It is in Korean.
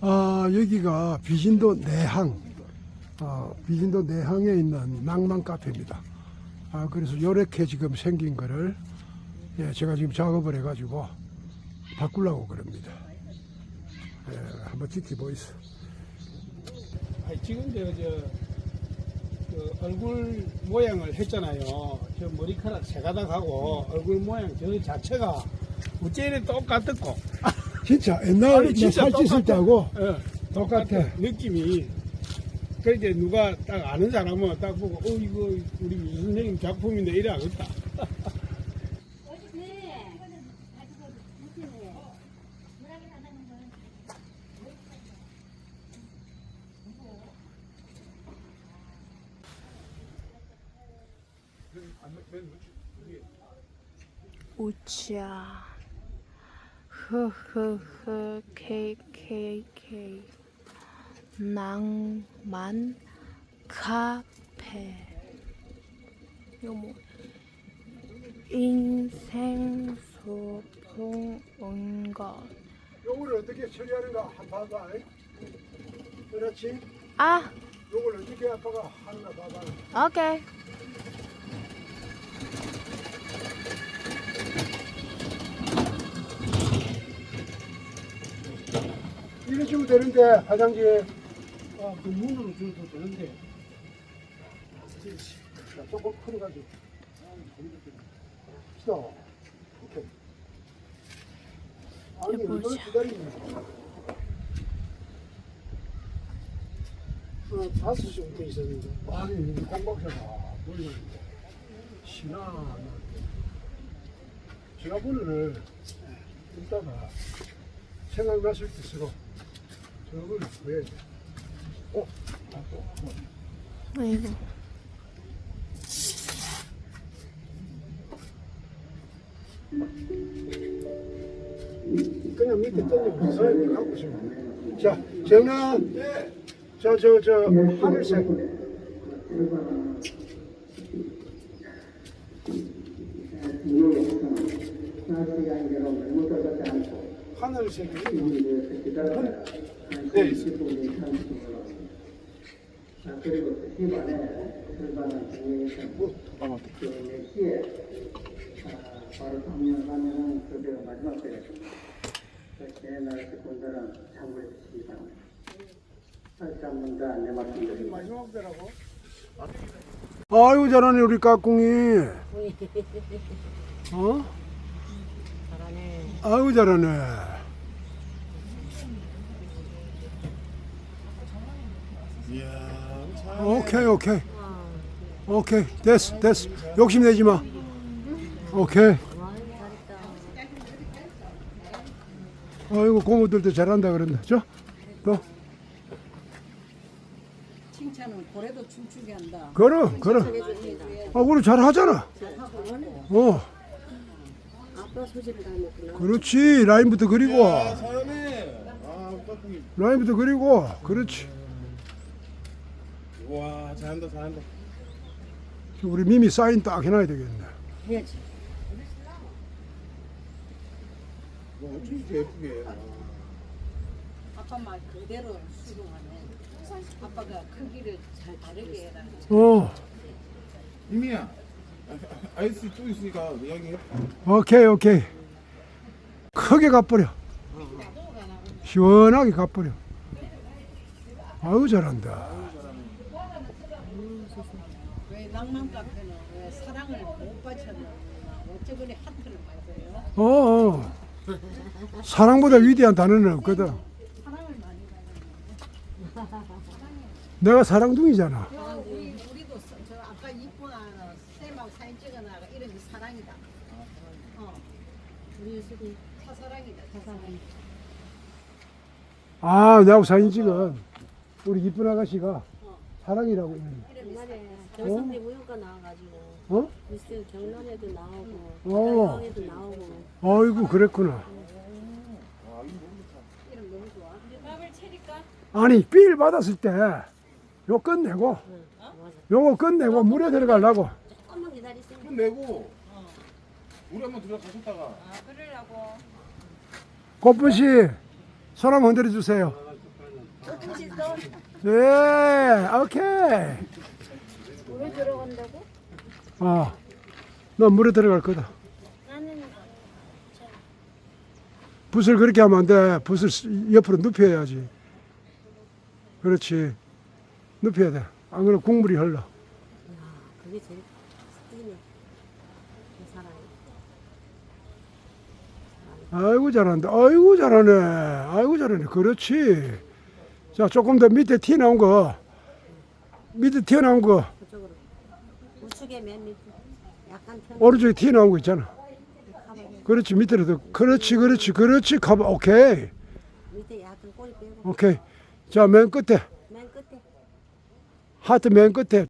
아, 여기가 비진도 내항, 어, 비진도 내항에 있는 낭만 카페입니다. 아, 그래서 이렇게 지금 생긴 거를 예, 제가 지금 작업을 해가지고 바꾸려고 그럽니다. 예, 한번 지켜보이소. 지금 저, 저, 그 얼굴 모양을 했잖아요. 저 머리카락 세 가닥하고 얼굴 모양 저 자체가 어째 똑같았고. 진짜 옛날 아니, 진짜 살 찢을 똑같아. 때하고 예, 똑같아. 느낌이. 그래 이제 누가 딱 아는 사람은 딱 보고 어 이거 우리 유 선생님 작품인데 이래 하겠다. 우짜 흐흐흐 KKK 낭만 카페. 뭐 인생 소풍 온것. 요거를 어떻게 처리하는가? 한번 봐봐. 그렇지. 아. 요걸 어떻게 아빠가 하는가 봐봐. 오케이 이래 주면 되는데 화장실 아, 그 문으로 줘도 되는데. 자, 조금 풀어가지고. 스톱. 오케이. 아니, 이걸. 기다리네. 어, 다섯 시부터 있었는데. 아니, 공박사가 몰랐는데. 신나. 전화번호를 이따가 생각났을 때 쓰고 저걸 보여야 돼. 어? 아, 또. 아이고 그냥 밑에 던지고 사람이 갖고 있으면 자, 정나 저, 저, 저, 하늘색 하늘색이 네, 그리고 집안에 들어가는 중에서 시에 바로 방면 가면은 그대로 마지막 때제 나라 분들은 참고해 주시기 바랍니다. 다시 한번 더 안내 말씀드립니다. 마지막 때라고? 아이고 잘하네 우리 까꿍이 어? 잘하네 아이고 잘하네 오케이 오케이. 오케이 됐어 됐어. 욕심내지 마. 오케이. 아이고 고모들도 잘한다 그런다 저또? 칭찬은 고래도 춤추게 한다. 걸어 걸어 아 우리 잘하잖아. 어. 아빠 소질을 닮았구나. 그렇지 라인부터 그리고 사연해. 아. 라인부터 그리고 그렇지 와, 잘한다, 잘한다. 우리 미미 사인 딱 해놔야 되겠네 해야지. 와, 어쩜 이렇게 예쁘게. 아빠 말 그대로 수긍하네. 아빠가 크기를 잘 다르게 해라. 어 이미야 아이스 또 있으니까 이야기해 오케이 오케이 크게 가버려 시원하게 가버려 아유 잘한다 왜 낭만 카페는 왜 사랑을 못 바쳤나? 어쩌거니 하트를 줘요. 어, 어. 사랑보다 위대한 단어는 없거든 사랑을 많이 받아요. 내가 사랑둥이잖아 아, 우리 우리도 사- 저 아까 이쁜 아나 쌤하고 사진 찍어놔가 이름이 사랑이다. 어. 우리 수이 사사랑이다. 사사랑. 아 내하고 사진 찍은 우리 이쁜 아가씨가 사랑이라고 이러네. 옛날에 경상대 무용과 나와가지고 어? 미스 경남에도 나오고 어. 양에도 나오고 아이고 그랬구나 이름 너무 좋아. 아니 삘 받았을 때 요 끝내고 요거 끝내고 물에 들어가려고 조금만 기다리세요. 돈 내고 우리 한번 들어가셨다가 꽃분씨 손 한번 흔들어 주세요 네, 오케이. 물에 들어간다고? 아, 너 물에 들어갈 거다. 나는 붓을 그렇게 하면 안 돼. 붓을 옆으로 눕혀야지. 그렇지. 눕혀야 돼. 안 그러면 국물이 흘러. 야, 그게 제일 스티네. 그 사람이. 아이고 잘한다. 아이고 잘하네. 아이고 잘하네. 그렇지. 자, 조금 더 밑에 튀어 나온 거. 밑에 튀어 나온 거. 우측에 맨 밑에. 약간 편. 오른쪽에 튀어 나온 거 있잖아. 그렇지. 밑으로 더. 그렇지. 그렇지. 그렇지. 가봐. 오케이. 밑에 약간 꼬리 빼고. 오케이. 자, 맨 끝에. 맨 끝에. 하트 맨 끝에